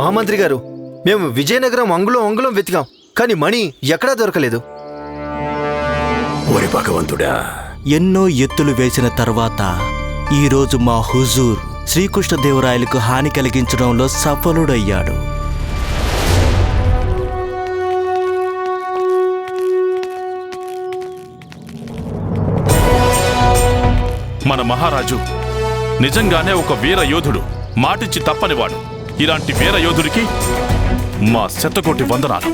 మహామంత్రి గారు మేము విజయనగరం అంగుళం అంగుళం వెతికాం కానీ మణి ఎక్కడా దొరకలేదు. ఓరి భగవంతుడా. ఎన్నో ఎత్తులు వేసిన తర్వాత ఈరోజు మా హుజూర్ శ్రీకృష్ణదేవరాయలకు హాని కలిగించడంలో సఫలుడయ్యాడు. మన మహారాజు నిజంగానే ఒక వీర యోధుడు మాటిచ్చి తప్పనివాడు. ఇలాంటి వీర యోధుడికి మా శతకోటి వందనాలు.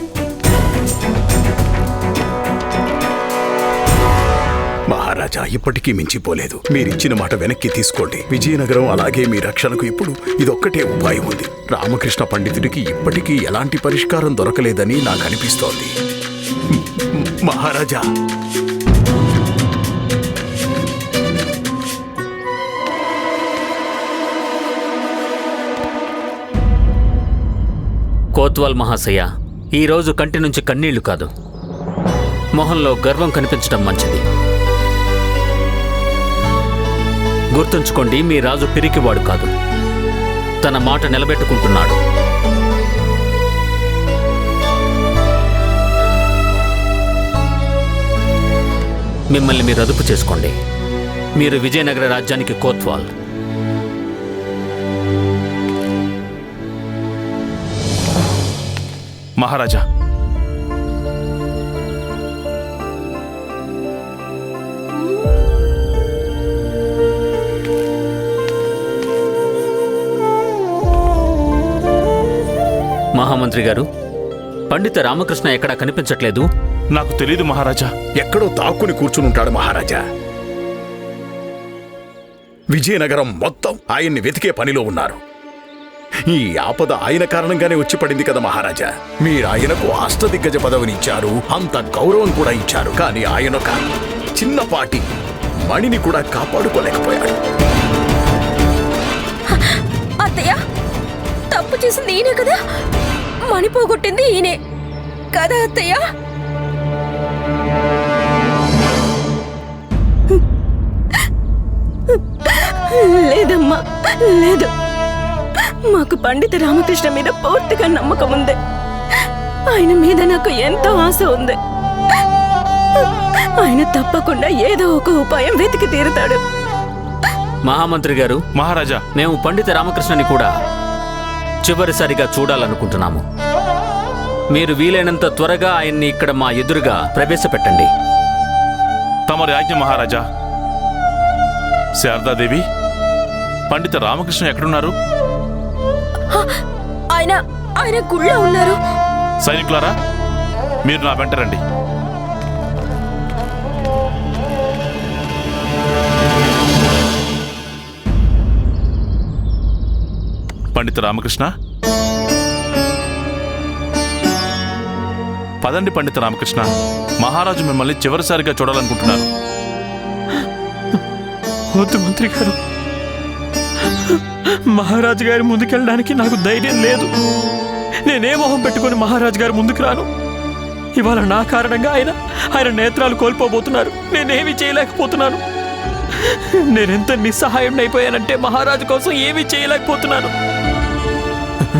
మహారాజా ఇప్పటికీ మించిపోలేదు. మీరిచ్చిన మాట వెనక్కి తీసుకోండి. విజయనగరం అలాగే మీ రక్షణకు ఇప్పుడు ఇదొక్కటే ఉపాయం ఉంది. రామకృష్ణ పండితుడికి ఇప్పటికీ ఎలాంటి పరిష్కారం దొరకలేదని నాకు అనిపిస్తోంది. మహారాజా కోత్వాల్ మహాశయ ఈరోజు కంటి నుంచి కన్నీళ్ళు కాదు. మొహంలో గర్వం కనిపించడం మంచిది. గుర్తుంచుకోండి మీ రాజు పిరికివాడు కాదు. తన మాట నిలబెట్టుకుంటున్నాడు. మిమ్మల్ని మీరు అదుపు చేసుకోండి. మీరు విజయనగర రాజ్యానికి కోత్వాల్. మహారాజా. మహామంత్రి గారు పండిత రామకృష్ణ ఎక్కడా కనిపించట్లేదు? నాకు తెలీదు మహారాజా. ఎక్కడో దాక్కుని కూర్చునుంటాడు మహారాజా. విజయనగరం మొత్తం ఆయన్ని వెతికే పనిలో ఉన్నారు. ఈ ఆపద ఆయన కారణంగానే వచ్చి పడింది కదా మహారాజా. మీరు ఆయనకు అష్టదిగ్గజ పదవిని ఇచ్చారు అంత గౌరవం కూడా ఇచ్చారు. కానీ ఆయన ఒక చిన్నపాటి మణిని కూడా కాపాడుకోలేకపోయాడు. అత్తయ్య తప్పు చేసింది ఈయనే కదా? మణి పోగొట్టింది ఈయనే. కదా అత్తయ్య? లేదమ్మా లేదు. మాకు పండిత రామకృష్ణ మీద పూర్తిగా నమ్మకం ఉంది. ఆయన మీద నాకు ఎంతో ఆశ ఉంది. ఆయన తప్పకుండా ఏదో ఒక ఉపాయం వెతికి తీరుతాడు. మహామంత్రి గారు మహారాజా. మేము పండిత రామకృష్ణని కూడా చివరిసారిగా చూడాలనుకుంటున్నాము. మీరు వీలైనంత త్వరగా ఆయన్ని ఇక్కడ మా ఎదురుగా ప్రవేశపెట్టండి. తమరి ఆజ్ఞ మహారాజా. శారదాదేవి పండిత రామకృష్ణ ఎక్కడున్నారు? ఆయన ఆయన గుళ్ళో ఉన్నారు. సైనికులారా మీరు నా వెంట రండి. పండిత రామకృష్ణ. పదండి పండిత రామకృష్ణ. మహారాజు మిమ్మల్ని చివరిసారిగా చూడాలనుకుంటున్నారు. మంత్రి గారు. మహారాజు గారి ముందుకెళ్ళడానికి నాకు ధైర్యం లేదు. నేనే మొహం పెట్టుకొని మహారాజు గారి ముందుకు రాను. ఇవాళ నా కారణంగా ఆయన ఆయన నేత్రాలు కోల్పోబోతున్నారు. నేనేమీ చేయలేకపోతున్నాను. నేనెంత నిస్సహాయం అయిపోయానంటే మహారాజు కోసం ఏమీ చేయలేకపోతున్నాను.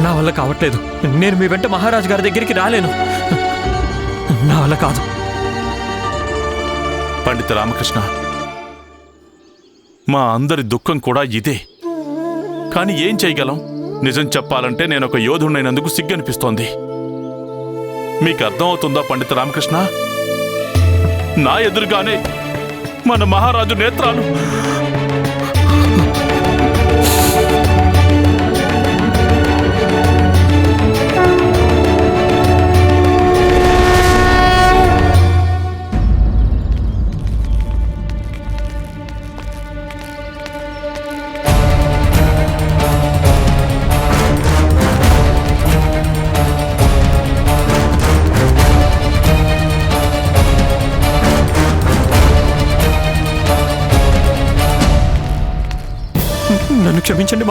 నా వల్ల కావట్లేదు. నేను మీ వెంట మహారాజు గారి దగ్గరికి రాలేను. నా వల్ల కాదు. పండిత రామకృష్ణ మా అందరి దుఃఖం కూడా ఇదే. కానీ ఏం చేయగలం? నిజం చెప్పాలంటే నేను ఒక యోధుడైనందుకు సిగ్గనిపిస్తోంది. మీకు అర్థమవుతుందా పండిత రామకృష్ణ? నా ఎదురుగానే మన మహారాజు నేత్రాలు.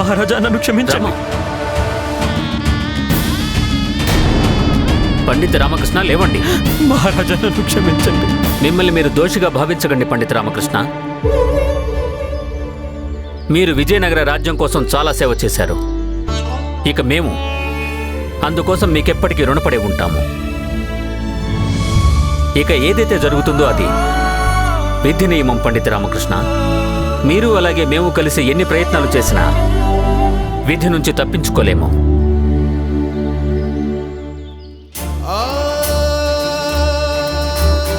మహారాజా నన్ను క్షమించండి పండిత రామకృష్ణ లేవండి. మహారాజా నన్ను క్షమించండి. మిమ్మల్ని మీరు దోషిగా భావించకండి పండిత రామకృష్ణ. మీరు విజయనగర రాజ్యం కోసం చాలా సేవ చేశారు. ఇక మేము అందుకోసం మీకెప్పటికీ రుణపడి ఉంటాము. ఇక ఏదైతే జరుగుతుందో అది. విధి నియమం పండిత రామకృష్ణ. మీరు అలాగే మేము కలిసి ఎన్ని ప్రయత్నాలు చేసినా విధి నుంచి తప్పించుకోలేము.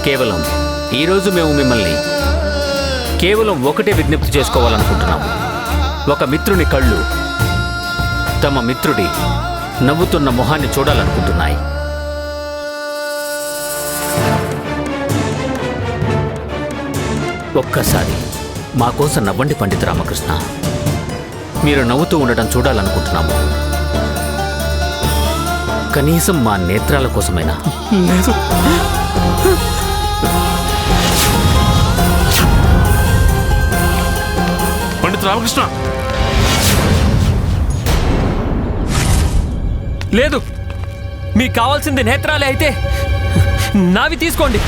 కేవలం ఈరోజు మేము మిమ్మల్ని కేవలం ఒకటే విజ్ఞప్తి చేసుకోవాలనుకుంటున్నాము ఒక మిత్రుని కళ్ళు తమ మిత్రుడి నవ్వుతున్న మొహాన్ని చూడాలనుకుంటున్నాయి. ఒక్కసారి మా కోసం నవ్వండి పండిత రామకృష్ణ. మీరు నవ్వుతూ ఉండటం చూడాలనుకుంటున్నాము. కనీసం మా నేత్రాల కోసమైనా. లేదు. పండిత రామకృష్ణ. లేదు. మీకు కావాల్సింది నేత్రాలే అయితే నావి తీసుకోండి.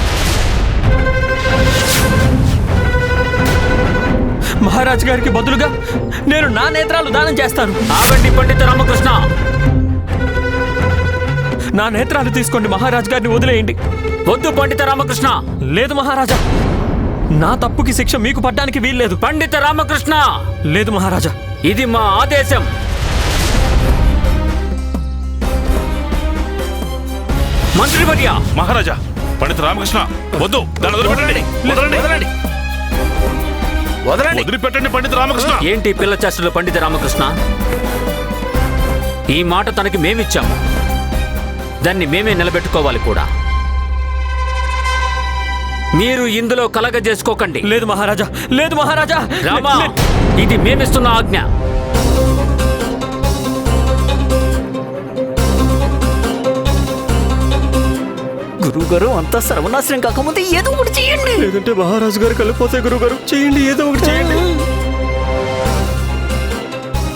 మహారాజ్ గారికి బదులుగా నేను నా నేత్రాలు దానం చేస్తాను. ఆగండి పండిత రామకృష్ణ. నా నేత్రాలు తీసుకోండి మహారాజ్ గారిని వదిలేయండి. వద్దు పండిత రామకృష్ణ. లేదు మహారాజా నా తప్పుకి శిక్ష మీకు పడ్డానికి వీల్లేదు. పండిత రామకృష్ణ. లేదు మహారాజా. ఇది మా ఆదేశం. మంత్రివర్య మహారాజా పండిత రామకృష్ణ వద్దు. దాన్ని వదిలిపెట్టండి. వదలండి. వదలండి. వదిలిపెట్టండి పండిత రామకృష్ణ. ఏంటి పిల్ల చేష్టలు పండిత రామకృష్ణ? ఈ మాట తనకి మేమిచ్చాము. దాన్ని మేమే నిలబెట్టుకోవాలి కూడా. మీరు ఇందులో కలగజేసుకోకండి. లేదు మహారాజా లేదు మహారాజా. రామా ఇది మేమిస్తున్న ఆజ్ఞ. గురువుగారు అంతా సర్వనాశనం కాకముందే ఏదో ఒకటి చేయండి. లేదంటే మహారాజు గారు కలిపోతే గురువు గారు చేయండి ఏదో ఒకటి చేయండి.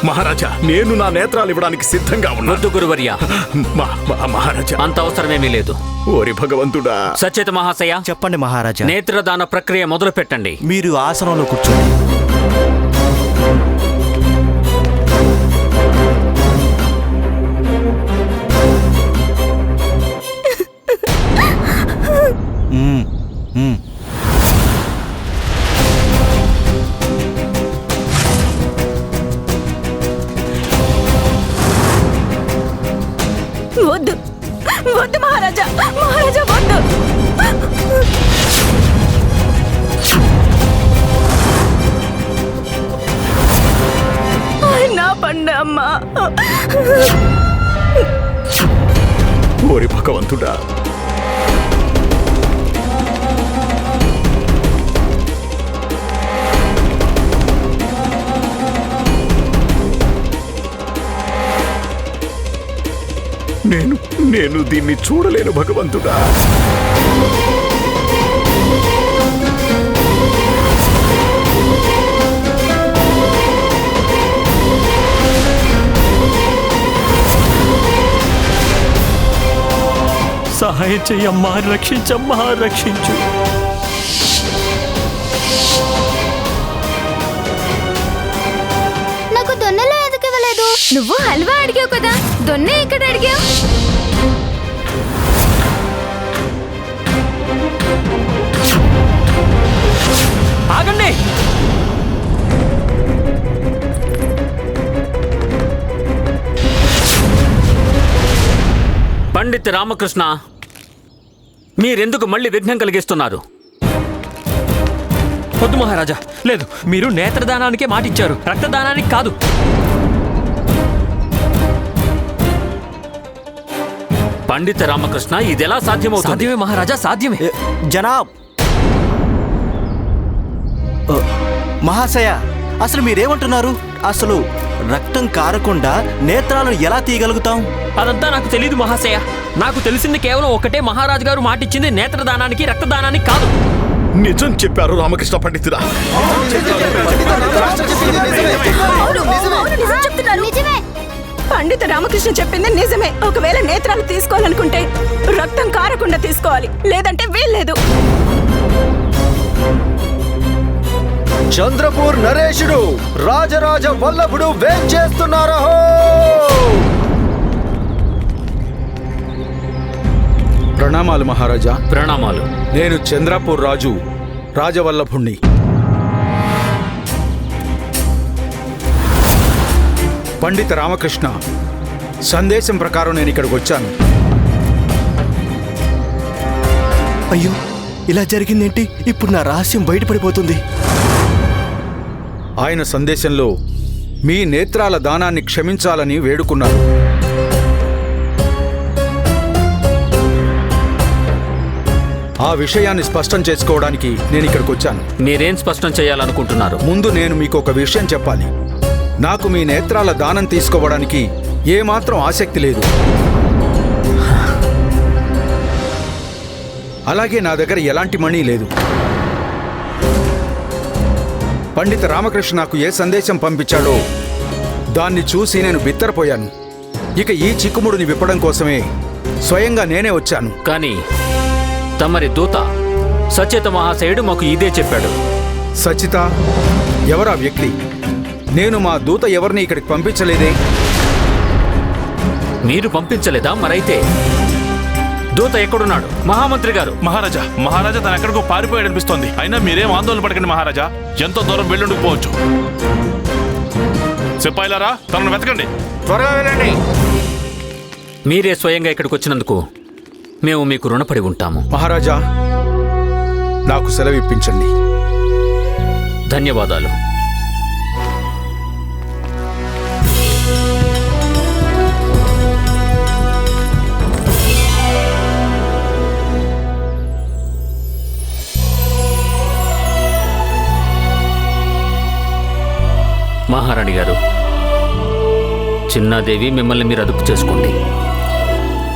మహారాజా నేను నా నేత్రాలు ఇవ్వడానికి సిద్ధంగా ఉన్నాను వద్దు గురువర్య. మా- మా- మహారాజా. అంత అవసరమేమీ లేదు. ఓరి భగవంతుడా. సచేత మహాశయ చెప్పండి మహారాజా. నేత్రదాన ప్రక్రియ మొదలు పెట్టండి మీరు ఆసనంలో కూర్చోండి. ఓరి భగవంతుడా. నేను నేను దీన్ని చూడలేను భగవంతుడా. సహాయం చెయ్యమ్మా రక్షించమ్మా రక్షించు. నాకు దొన్నలో ఎందుకు ఇవ్వలేదు? నువ్వు హల్వా అడిగావు కదా దొన్నె ఎక్కడ అడిగావు? ఆగండి. పండిత్ రామకృష్ణ మీరెందుకు మళ్ళీ విఘ్నం కలిగిస్తున్నారు? వద్దు మహారాజా. లేదు మీరు నేత్రదానానికే మాటిచ్చారు. రక్తదానానికి కాదు. పండిత రామకృష్ణ ఇదెలా సాధ్యమవుతుంది? సాధ్యమే మహారాజా సాధ్యమే. జనాబ్. ఓ, మహాశయ అసలు మీరేమంటున్నారు? అసలు రక్తం కారకుండా నేత్రాలను ఎలా తీయగలుగుతాం? అదంతా నాకు తెలియదు మహాశయ. నాకు తెలిసింది కేవలం ఒకటే మహారాజు గారు మాటిచ్చింది నేత్రదానానికి రక్తదానానికి కాదు. నిజం చెప్పారు రామకృష్ణ పండితుడా. నిజమే. పండిత రామకృష్ణ చెప్పింది నిజమే. ఒకవేళ నేత్రాలు తీసుకోవాలనుకుంటే రక్తం కారకుండా తీసుకోవాలి. లేదంటే వీల్లేదు. చంద్రపూర్ నరేషుడు రాజరాజ వల్లభుడు వేం చేస్తున్నారహో ప్రణామాలు మహారాజా. ప్రణామాలు. నేను చంద్రాపూర్ రాజు రాజవల్లభుణ్ణి. పండిత రామకృష్ణ సందేశం ప్రకారం నేను ఇక్కడికి వచ్చాను. అయ్యో ఇలా జరిగిందేంటి? ఇప్పుడు నా రహస్యం బయటపడిపోతుంది. ఆయన సందేశంలో మీ నేత్రాల దానాన్ని క్షమించాలని వేడుకున్నారు. ఆ విషయాన్ని స్పష్టం చేసుకోవడానికి నేను ఇక్కడికి వచ్చాను. మీరేం స్పష్టం చేయాలనుకుంటున్నారు? ముందు నేను మీకు ఒక విషయం చెప్పాలి. నాకు మీ నేత్రాల దానం తీసుకోవడానికి ఏమాత్రం ఆసక్తి లేదు. అలాగే నా దగ్గర ఎలాంటి మనీ లేదు. పండిత రామకృష్ణ నాకు ఏ సందేశం పంపించాడో దాన్ని చూసి నేను బిత్తరపోయాను. ఇక ఈ చిక్కుముడిని విప్పడం కోసమే స్వయంగా నేనే వచ్చాను. కానీ తమరి దూత సచేత మహాశయుడు మాకు ఇదే చెప్పాడు. సచిత ఎవరా వ్యక్తి? నేను మా దూత ఎవరిని ఇక్కడికి పంపించలేదే? మీరు పంపించలేదా మరైతే? దూత ఎక్కడున్నాడు? మహామంత్రి గారు. మహారాజా మహారాజా తన ఎక్కడికో పారిపోయాడు అనిపిస్తోంది అయినా మీరేం ఆందోళన పడకండి మహారాజా. ఎంతో దూరం వెళ్ళుండకపోవచ్చు సిపాయిలారా తనను వెతకండి. త్వరగా వెళ్ళండి. మీరే స్వయంగా ఇక్కడికి వచ్చినందుకు మేము మీకు రుణపడి ఉంటాము. మహారాజా నాకు సెలవు ఇప్పించండి. ధన్యవాదాలు. మహారాణి గారు చిన్నాదేవి మిమ్మల్ని మీరు అదుపు చేసుకోండి.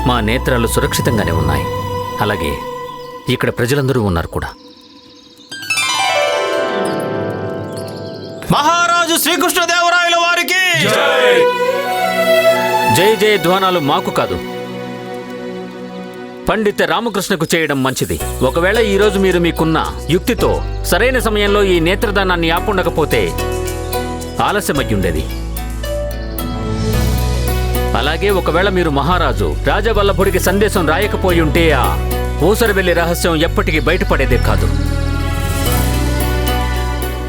మా నేత్రాలు సురక్షితంగానే ఉన్నాయి. అలాగే ఇక్కడ ప్రజలందరూ ఉన్నారు కూడా. మహారాజు శ్రీకృష్ణదేవరాయల వారికి! జై! జయ ధ్వానాలు మాకు కాదు. పండిత రామకృష్ణకు చేయడం మంచిది. ఒకవేళ ఈ రోజు మీరు మీకున్న యుక్తితో సరైన సమయంలో ఈ నేత్రదానాన్ని ఆపుండకపోతే ఆలస్యమయ్యుండేది అలాగే ఒకవేళ మీరు మహారాజు రాజవల్లభుడికి సందేశం రాయకపోయుంటే ఆ ఊసరవెల్లి రహస్యం ఎప్పటికీ బయటపడేదే కాదు.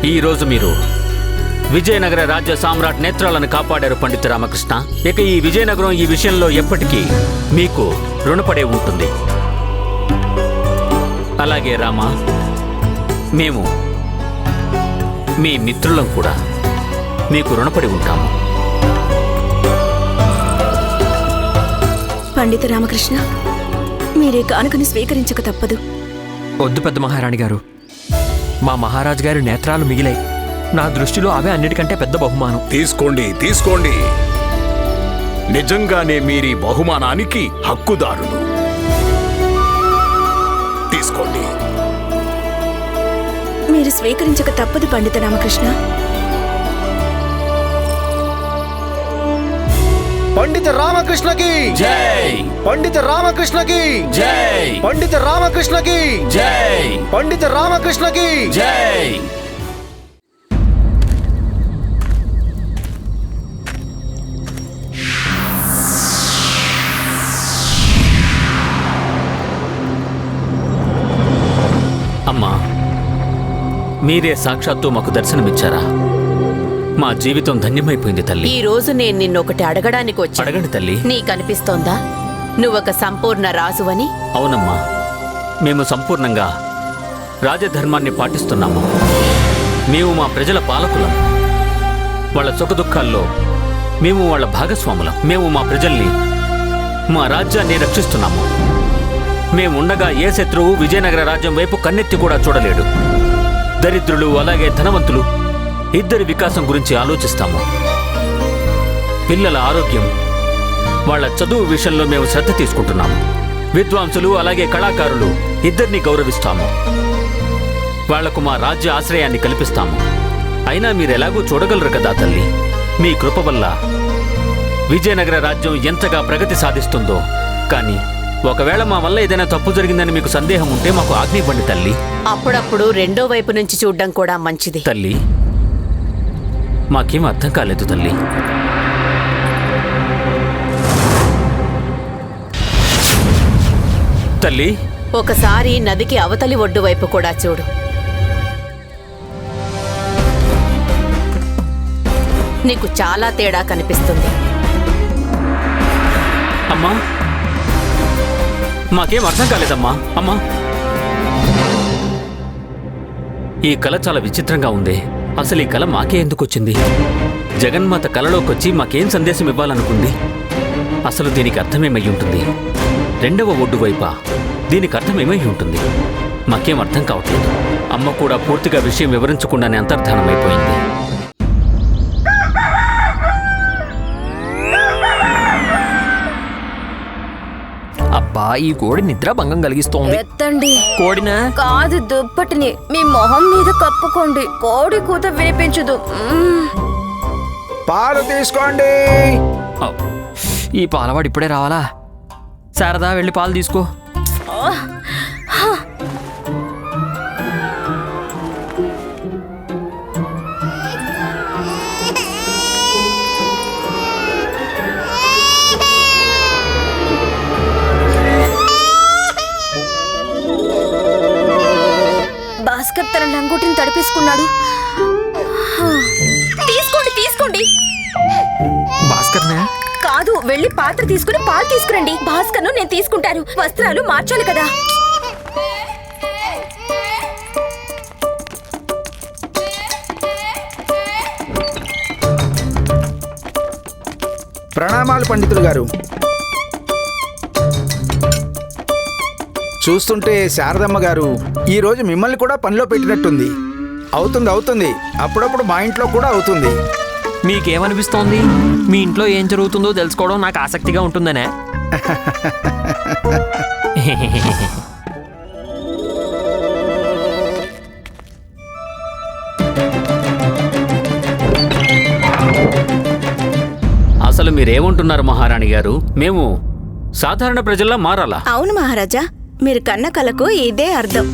ఈ రోజు మీరు విజయనగర రాజ్య సామ్రాట్ నేత్రాలను కాపాడారు పండిత రామకృష్ణ. ఇక ఈ విజయనగరం ఈ విషయంలో ఎప్పటికీ మీకు రుణపడే ఉంటుంది. అలాగే రామా మేము మీ మిత్రులం కూడా. మీకు రుణపడి ఉంటాము. పండిత రామకృష్ణ మీరే కానుకను స్వీకరించక తప్పదు. వద్దు పెద్ద మహారాణి గారు. మా మహారాజు గారి నేత్రాలు మిగిలాయి. నా దృష్టిలో అవే అన్నిటికంటే పెద్ద బహుమానం. తీసుకోండి తీసుకోండి. నిజంగానే మీరీ బహుమానానికి హక్కుదారులు. తీసుకోండి. మీరు స్వీకరించక తప్పదు పండిత రామకృష్ణ. పండిత రామకృష్ణకి. జై. పండిత రామకృష్ణకి. జై. పండిత రామకృష్ణకి. జై. పండిత రామకృష్ణకి. జై. అమ్మా మీరే సాక్షాత్తు మాకు దర్శనమిచ్చారా? మా జీవితం ధన్యమైపోయింది తల్లి. ఈ రోజు నేను నిన్నొకటి అడగడానికి వచ్చాను. అడగండి తల్లి. నీకనిపిస్తోందా? నువ్వొక సంపూర్ణ రాజువని? అవునమ్మా. మేము సంపూర్ణంగా రాజధర్మాన్ని పాటిస్తున్నాము. మేము మా ప్రజల పాలకులం. వాళ్ళ సుఖదుఖాల్లో మేము వాళ్ళ భాగస్వాములం. మేము మా ప్రజల్ని మా రాజ్యాన్ని రక్షిస్తున్నాము. మేముండగా ఏ శత్రువు విజయనగర రాజ్యం వైపు కన్నెత్తి కూడా చూడలేడు. దరిద్రులు అలాగే ధనవంతులు ఇద్దరి వికాసం గురించి ఆలోచిస్తాము. పిల్లల ఆరోగ్యం వాళ్ళ చదువు విషయంలో మేము శ్రద్ధ తీసుకుంటున్నాము. విద్వాంసులు అలాగే కళాకారులు ఇద్దరిని గౌరవిస్తాము. వాళ్ళకు మా రాజ్య ఆశ్రయాన్ని కల్పిస్తాము. అయినా మీరు ఎలాగూ చూడగలరు కదా తల్లి? మీ కృప వల్ల విజయనగర రాజ్యం ఎంతగా ప్రగతి సాధిస్తుందో. కానీ ఒకవేళ మా వల్ల ఏదైనా తప్పు జరిగిందని మీకు సందేహం ఉంటే మాకు ఆజ్ఞ ఇవ్వండి తల్లి. అప్పుడప్పుడు రెండో వైపు నుంచి చూడ్డం కూడా మంచిది. తల్లి మాకేం అర్థం కాలేదు తల్లి. తల్లి? ఒకసారి నదికి అవతలి ఒడ్డు వైపు కూడా చూడు. నీకు చాలా తేడా కనిపిస్తుంది. అమ్మా. మాకేం అర్థం కాలేదమ్మా. అమ్మా. ఈ కళ చాలా విచిత్రంగా ఉంది. అసలు ఈ కళ మాకే ఎందుకు వచ్చింది జగన్మాత కలలోకొచ్చి మాకేం సందేశం ఇవ్వాలనుకుంది అసలు దీనికి అర్థమేమై ఉంటుంది రెండవ ఒడ్డు వైపా దీనికి అర్థమేమై ఉంటుంది మాకేం అర్థం కావట్లేదు. అమ్మ కూడా పూర్తిగా విషయం వివరించకుండానే అంతర్ధానమైపోయింది. అబ్బా ఈ కోడి నిద్ర భంగం కలిగిస్తోంది. ఎత్తండి. కోడినా? కాదు దుప్పటిని. మీ మొహం మీద కప్పుకోండి. కోడి కూత వినిపించదు. మ్మ్. పాలు తీసుకోండి. ఈ పాలవాడు ఇప్పుడే రావాలా? శారదా వెళ్ళి పాలు తీసుకో. భాస్కర్ తన లంగోటిని తడిపేసుకున్నాడు. తీసుకోండి తీసుకోండి. భాస్కర్నా? కాదు వెళ్ళి పాత్ర తీసుకుని పాలు తీసుకురండి. భాస్కర్ను నేను తీసుకుంటాను. వస్త్రాలు మార్చాలి కదా. ప్రణామాలు పండితులు గారు. చూస్తుంటే శారదమ్మ గారు ఈ రోజు మిమ్మల్ని కూడా పనిలో పెట్టినట్టుంది. అవుతుంది అవుతుంది. అప్పుడప్పుడు మా ఇంట్లో కూడా అవుతుంది. మీకేమనిపిస్తోంది? మీ ఇంట్లో ఏం జరుగుతుందో తెలుసుకోవడం నాకు ఆసక్తిగా ఉంటుందనే. అసలు మీరేమంటున్నారు మహారాణి గారు? మేము సాధారణ ప్రజల్లా మారాలా? అవును మహారాజా. మీరు కన్న కలకు ఇదే అర్థం.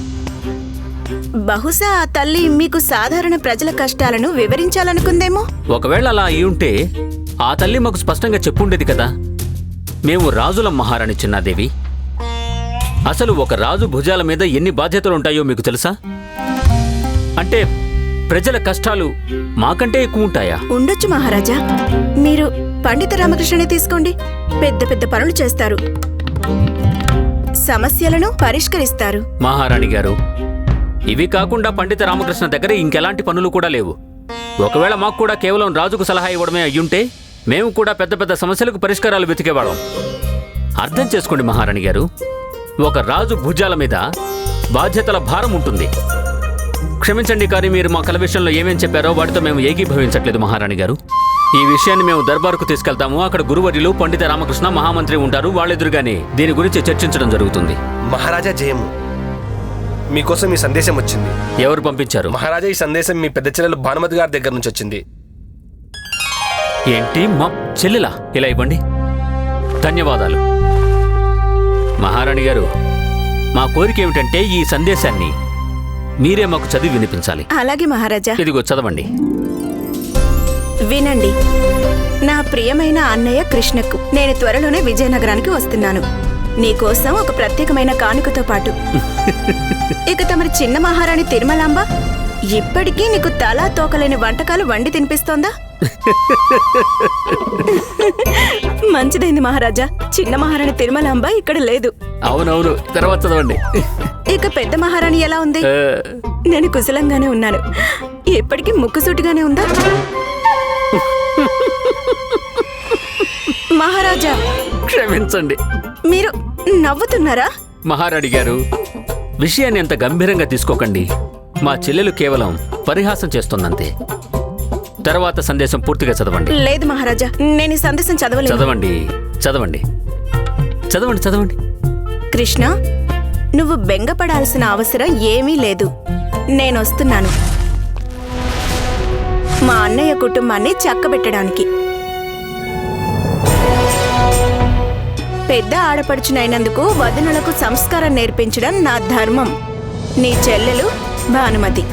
బహుశా ఆ తల్లి మీకు సాధారణ ప్రజల కష్టాలను వివరించాలనుకుందేమో? ఒకవేళ అలా అయి ఉంటే ఆ తల్లి మాకు స్పష్టంగా చెప్పుండేది కదా. మేము రాజుల మహారాణి చిన్నాదేవి. అసలు ఒక రాజు భుజాల మీద ఎన్ని బాధ్యతలు ఉంటాయో మీకు తెలుసా? అంటే ప్రజల కష్టాలు మాకంటే ఎక్కువ ఉంటాయా? ఉండొచ్చు మహారాజా. మీరు పండిత రామకృష్ణని తీసుకోండి. పెద్ద పెద్ద పనులు చేస్తారు. సమస్యలను పరిష్కరిస్తారు. మహారాణి గారు ఇవి కాకుండా పండిత రామకృష్ణ దగ్గర ఇంకెలాంటి పనులు కూడా లేవు. ఒకవేళ మాకు కూడా కేవలం రాజుకు సలహా ఇవ్వడమే అయ్యుంటే మేము కూడా పెద్ద పెద్ద సమస్యలకు పరిష్కారాలు వెతికేవాళ్ళం. అర్థం చేసుకోండి మహారాణి గారు ఒక రాజు భుజాల మీద బాధ్యతల భారం ఉంటుంది. క్షమించండి కానీ మీరు మా కల విషయంలో ఏమేం చెప్పారో వాటితో మేము ఏకీభవించట్లేదు మహారాణి గారు. ఈ విషయాన్ని మేము దర్బారుకు తీసుకెళ్తాము. అక్కడ గురువర్యులు పండిత రామకృష్ణ మహామంత్రి ఉంటారు. వాళ్ళెదురుగానే దీని గురించి చర్చించడం జరుగుతుంది. మహారాజా జయము. మీకోసం ఈ సందేశం వచ్చింది. ఎవరు పంపించారు? మహారాజా ఈ సందేశం మీ పెద్ద చెల్లెలు భానుమతి గారి దగ్గర నుంచి వచ్చింది. ఏంటి? మా చెల్లెలా? ఇలా ఇవ్వండి. ధన్యవాదాలు. మహారాణి గారు మా కోరిక ఏమిటంటే ఈ సందేశాన్ని మీరే మాకు చదివి వినిపించాలి. అలాగే మహారాజా. ఇదిగో చదవండి. వినండి. నా ప్రియమైన అన్నయ్య కృష్ణకు నేను త్వరలోనే విజయనగరానికి వస్తున్నాను. నీకోసం ఒక ప్రత్యేకమైన కానుకతో పాటు. ఇక తమరి చిన్న మహారాణి తిరుమలాంబ ఇప్పటికీ నీకు తలా తోకలేని వంటకాలు వండి తినిపిస్తోందా? మంచిదైంది మహారాజా. చిన్న మహారాణి తిరుమలాంబ ఇక్కడ లేదు. అవునవును తర్వాత చదవండి. ఇక పెద్ద మహారాణి ఎలా ఉంది? నేను కుశలంగానే ఉన్నాను. ఎప్పటికీ ముక్కుసూటిగానే ఉందా? మహారాజా క్షమించండి. మీరు నవ్వుతున్నారా? మహారాణి గారు విషయాన్ని అంత గంభీరంగా తీసుకోకండి. మా చెల్లెలు కేవలం పరిహాసం చేస్తుందంతే. తర్వాత సందేశం పూర్తిగా చదవండి. లేదు మహారాజా నేను ఈ సందేశం చదవలేదు చదవండి చదవండి. చదవండి చదవండి. కృష్ణ నువ్వు బెంగపడాల్సిన అవసరం ఏమీ లేదు. నేను వస్తున్నాను. మా అన్నయ్య కుటుంబాన్ని చక్కబెట్టడానికి. పెద్ద ఆడపడుచునైనందుకు వదినలకు సంస్కారం నేర్పించడం నా ధర్మం. నీ చెల్లెలు భానుమతి.